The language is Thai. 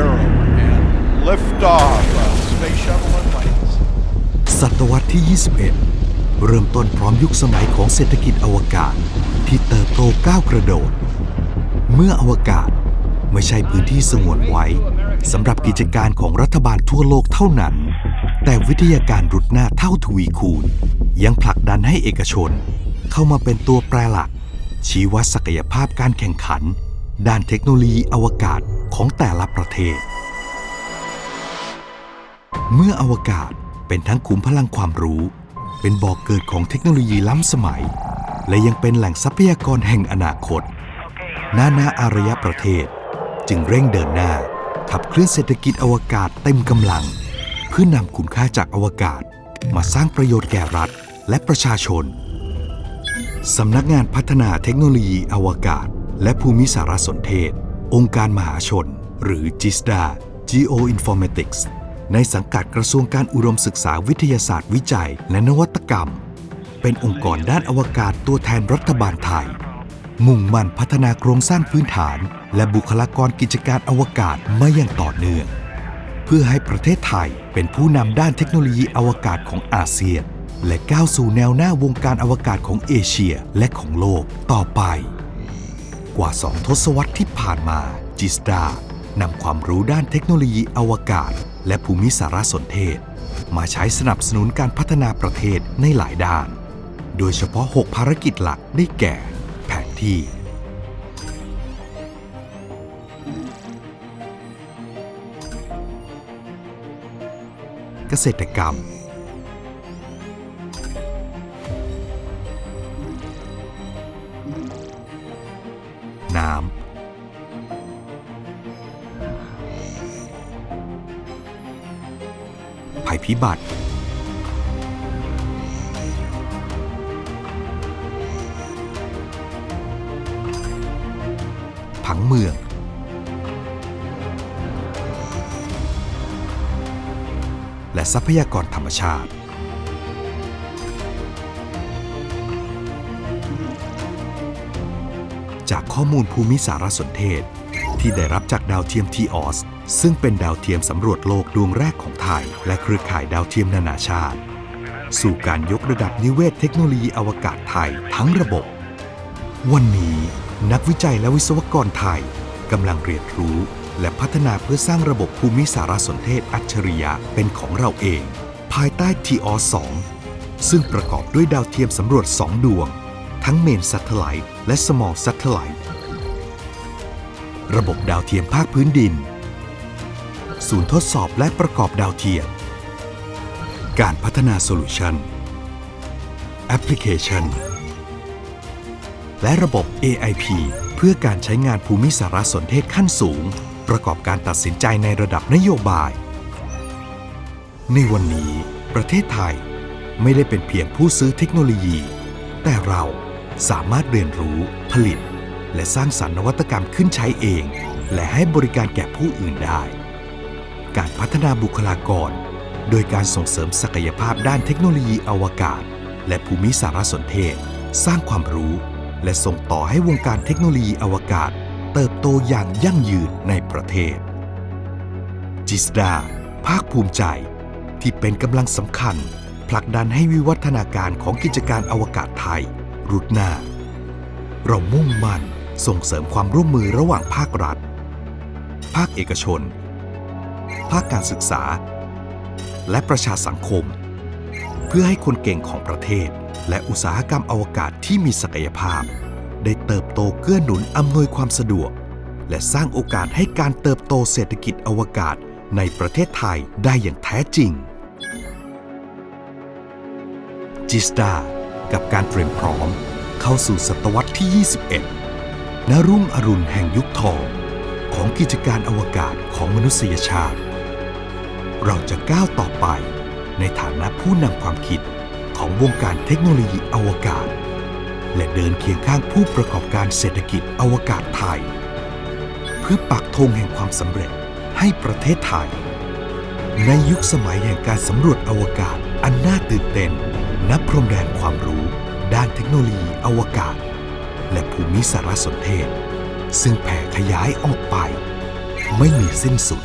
zero and liftoff of Space Shuttle Atlantis. ศตวรรษที่ 21 เริ่มต้นพร้อมยุคสมัยของเศรษฐกิจอวกาศ ที่เติบโตก้าวกระโดด เมื่ออวกาศไม่ใช่พื้นที่สงวนไว้สำหรับกิจการของรัฐบาลทั่วโลกเท่านั้น แต่วิทยาการรุดหน้าเท่าทวีคูณ ยังผลักดันให้เอกชน เข้ามาเป็นตัวแปรหลัก ชี้วัดศักยภาพการแข่งขัน ด้านเทคโนโลยีอวกาศ ของแต่ละประเทศ เมื่ออวกาศเป็นทั้งขุมพลังความรู้ เป็นบ่อกเกิดของเทคโนโลยีล้ำสมัย และยังเป็นแหล่งทรัพยากรแห่งอนาคต นานาอารยประเทศ จึงเร่งเดินหน้า ขับเคลื่อนเศรษฐกิจอวกาศเต็มกำลัง เพื่อนำคุณค่าจากอวกาศ มาสร้างประโยชน์แก่รัฐและประชาชนสำนักงานพัฒนาเทคโนโลยีอวกาศ และภูมิสารสนเทศ องค์การมหาชน หรือ GISDA Geoinformatics ในสังกัดกระทรวงการอุดมศึกษาวิทยาศาสตร์วิจัย และนวัตกรรม เป็นองค์กรด้านอวกาศตัวแทนรัฐบาลไทย มุ่งมั่นพัฒนาโครงสร้างพื้นฐาน และบุคลากรกิจการอวกาศมาอย่างต่อเนื่อง เพื่อให้ประเทศไทยเป็นผู้นำด้านเทคโนโลยีอวกาศของอาเซียน และก้าวสู่แนวหน้าวงการอวกาศของเอเชียและของโลกต่อไป ว่าสองทศวรรษที่ผ่านมาจิสดานำความรู้ด้านเทคโนโลยีอวกาศ และภูมิสารสนเทศ มาใช้สนับสนุนการพัฒนาประเทศในหลายด้าน โดยเฉพาะ 6 ภารกิจหลักได้แก่ แผนที่ เกษตรกรรม น้ำภัยพิบัติ ผังเมือง และทรัพยากรธรรมชาติ จากข้อมูลภูมิสารสนเทศ ที่ได้รับจากดาวเทียมทีออสซึ่งเป็นดาวเทียมสำรวจโลกดวงแรกของไทย และเครือข่ายดาวเทียมนานาชาติ สู่การยกระดับนิเวศเทคโนโลยีอวกาศไทยทั้งระบบ วันนี้ นักวิจัยและวิศวกรไทยกำลังเรียนรู้ และพัฒนาเพื่อสร้างระบบภูมิสารสนเทศอัจฉริยะเป็นของเราเอง ภายใต้ TO2 ซึ่งประกอบด้วยดาวเทียมสำรวจ 2 ดวง ทั้งเมน Satellite และ Small Satellite ระบบดาวเทียมภาคพื้นดิน ศูนย์ทดสอบและประกอบดาวเทียม การพัฒนาโซลูชันแอปพลิเคชัน และระบบ AIP เพื่อการใช้งานภูมิสารสนเทศขั้นสูง ประกอบการตัดสินใจในระดับนโยบาย ในวันนี้ ประเทศไทยไม่ได้เป็นเพียงผู้ซื้อเทคโนโลยี แต่เรา สามารถเรียนรู้ ผลิต และสร้างสรรค์นวัตกรรมขึ้นใช้เอง และให้บริการแก่ผู้อื่นได้ การพัฒนาบุคลากร โดยการส่งเสริมศักยภาพด้านเทคโนโลยีอวกาศ และภูมิสารสนเทศ สร้างความรู้ และส่งต่อให้วงการเทคโนโลยีอวกาศ เติบโตอย่างยั่งยืนในประเทศ จิสดา ภาคภูมิใจ ที่เป็นกำลังสำคัญผลักดันให้วิวัฒนาการของกิจการอวกาศไทย รุดหน้า เรามุ่งมั่นส่งเสริมความร่วมมือระหว่างภาครัฐ ภาคเอกชน ภาคการศึกษา และประชาสังคม เพื่อให้คนเก่งของประเทศ และอุตสาหกรรมอวกาศที่มีศักยภาพ ได้เติบโตเกื้อหนุนอำนวยความสะดวก และสร้างโอกาสให้การเติบโตเศรษฐกิจอวกาศในประเทศไทยได้อย่างแท้จริงจิสดา กับการเตรียมพร้อม เข้าสู่ศตวรรษที่ 21นรุ่งอรุณแห่งยุคทองของกิจการอวกาศของมนุษยชาติ เราจะก้าวต่อไปในฐานะผู้นำความคิดของวงการเทคโนโลยีอวกาศ และเดินเคียงข้างผู้ประกอบการเศรษฐกิจอวกาศไทย เพื่อปักธงแห่งความสำเร็จให้ประเทศไทย ในยุคสมัยแห่งการสำรวจอวกาศอันน่าตื่นเต้น นับพรมแดนความรู้ด้านเทคโนโลยีอวกาศ และภูมิสารสนเทศ ซึ่งแผ่ขยายออกไป ไม่มีสิ้นสุด